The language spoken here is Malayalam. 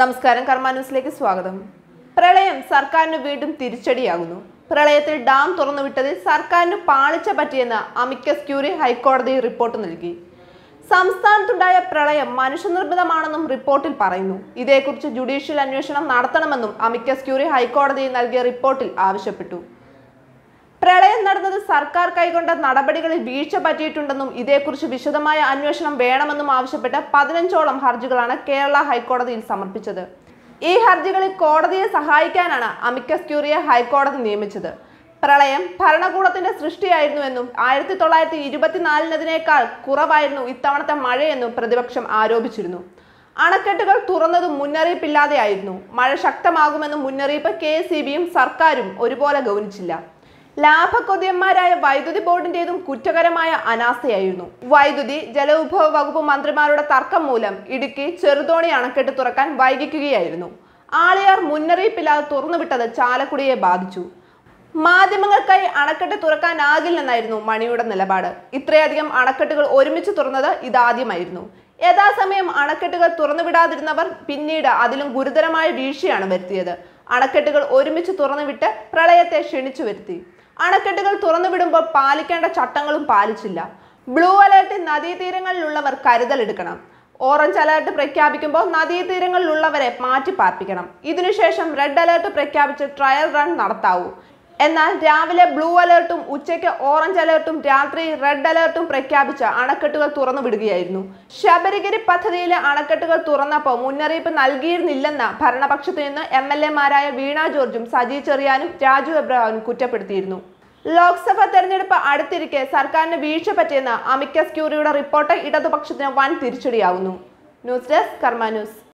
നമസ്കാരം കർമ്മ ന്യൂസിലേക്ക് സ്വാഗതം. പ്രളയം സർക്കാരിന് വീണ്ടും തിരിച്ചടിയാകുന്നു. പ്രളയത്തിൽ ഡാം തുറന്നുവിട്ടതിൽ സർക്കാരിന് പാളിച്ച പറ്റിയെന്ന് അമിക്കസ് ക്യൂറി ഹൈക്കോടതി റിപ്പോർട്ട് നൽകി. സംസ്ഥാനത്തുണ്ടായ പ്രളയം മനുഷ്യനിർമ്മിതമാണെന്നും റിപ്പോർട്ടിൽ പറയുന്നു. ഇതേക്കുറിച്ച് ജുഡീഷ്യൽ അന്വേഷണം നടത്തണമെന്നും അമിക്കസ് ക്യൂറി ഹൈക്കോടതി നൽകിയ റിപ്പോർട്ടിൽ ആവശ്യപ്പെട്ടു. പ്രളയം നടന്നത് സർക്കാർ കൈകൊണ്ട നടപടികളിൽ വീഴ്ച പറ്റിയിട്ടുണ്ടെന്നും ഇതേക്കുറിച്ച് വിശദമായ അന്വേഷണം വേണമെന്നും ആവശ്യപ്പെട്ട് പതിനഞ്ചോളം ഹർജികളാണ് കേരള ഹൈക്കോടതിയിൽ സമർപ്പിച്ചത്. ഈ ഹർജികളിൽ കോടതിയെ സഹായിക്കാനാണ് അമിക്കസ് ക്യൂറിയെ ഹൈക്കോടതി നിയമിച്ചത്. പ്രളയം ഭരണകൂടത്തിന്റെ സൃഷ്ടിയായിരുന്നുവെന്നും ആയിരത്തി തൊള്ളായിരത്തി ഇരുപത്തിനാലിനതിനേക്കാൾ കുറവായിരുന്നു ഇത്തവണത്തെ മഴയെന്നും പ്രതിപക്ഷം ആരോപിച്ചിരുന്നു. അണക്കെട്ടുകൾ തുറന്നത് മുന്നറിയിപ്പില്ലാതെയായിരുന്നു. മഴ ശക്തമാകുമെന്നും മുന്നറിയിപ്പ് കെ സർക്കാരും ഒരുപോലെ ഗൗനിച്ചില്ല. ലാഭക്കൊതിയന്മാരായ വൈദ്യുതി ബോർഡിന്റേതും കുറ്റകരമായ അനാസ്ഥയായിരുന്നു. വൈദ്യുതി ജലവിഭവ വകുപ്പ് മന്ത്രിമാരുടെ തർക്കം മൂലം ഇടുക്കി ചെറുതോണി അണക്കെട്ട് തുറക്കാൻ വൈകിക്കുകയായിരുന്നു. ആളിയാർ മുന്നറിയിപ്പില്ലാതെ തുറന്നുവിട്ടത് ചാലക്കുടിയെ ബാധിച്ചു. മാധ്യമങ്ങൾക്കായി അണക്കെട്ട് തുറക്കാനാകില്ലെന്നായിരുന്നു മണിയുടെ നിലപാട്. ഇത്രയധികം അണക്കെട്ടുകൾ ഒരുമിച്ച് തുറന്നത് ഇതാദ്യമായിരുന്നു. യഥാസമയം അണക്കെട്ടുകൾ തുറന്നുവിടാതിരുന്നവർ പിന്നീട് അതിലും ഗുരുതരമായ വീഴ്ചയാണ് വരുത്തിയത്. അണക്കെട്ടുകൾ ഒരുമിച്ച് തുറന്നുവിട്ട് പ്രളയത്തെ ക്ഷണിച്ചു വരുത്തി. അണക്കെട്ടുകൾ തുറന്നുവിടുമ്പോൾ പാലിക്കേണ്ട ചട്ടങ്ങളും പാലിച്ചില്ല. ബ്ലൂ അലേർട്ട് നദീതീരങ്ങളിലുള്ളവർ കരുതലെടുക്കണം ഓറഞ്ച് അലേർട്ട് പ്രഖ്യാപിക്കുമ്പോൾ നദീതീരങ്ങളിലുള്ളവരെ മാറ്റി പാർപ്പിക്കണം ഇതിനുശേഷം റെഡ് അലേർട്ട് പ്രഖ്യാപിച്ച് ട്രയൽ റൺ നടത്താവൂ. എന്നാൽ രാവിലെ ബ്ലൂ അലേർട്ടും ഉച്ചയ്ക്ക് ഓറഞ്ച് അലേർട്ടും രാത്രി റെഡ് അലേർട്ടും പ്രഖ്യാപിച്ച അണക്കെട്ടുകൾ തുറന്നു വിടുകയായിരുന്നു. ശബരിഗിരി പദ്ധതിയിലെ അണക്കെട്ടുകൾ തുറന്നപ്പോൾ മുന്നറിയിപ്പ് നൽകിയിരുന്നില്ലെന്ന ഭരണപക്ഷത്തു നിന്ന് എം എൽ എമാരായ വീണ ജോർജും സജി ചെറിയാനും രാജു എബ്രഹാമും കുറ്റപ്പെടുത്തിയിരുന്നു. ലോക്സഭാ തെരഞ്ഞെടുപ്പ് അടുത്തിരിക്കെ സർക്കാരിന് വീഴ്ച പറ്റിയെന്ന് അമിക്കസ് ക്യൂറിയുടെ റിപ്പോർട്ട് ഇടതുപക്ഷത്തിന് വൻ തിരിച്ചടിയാവുന്നു. News desk Karma news.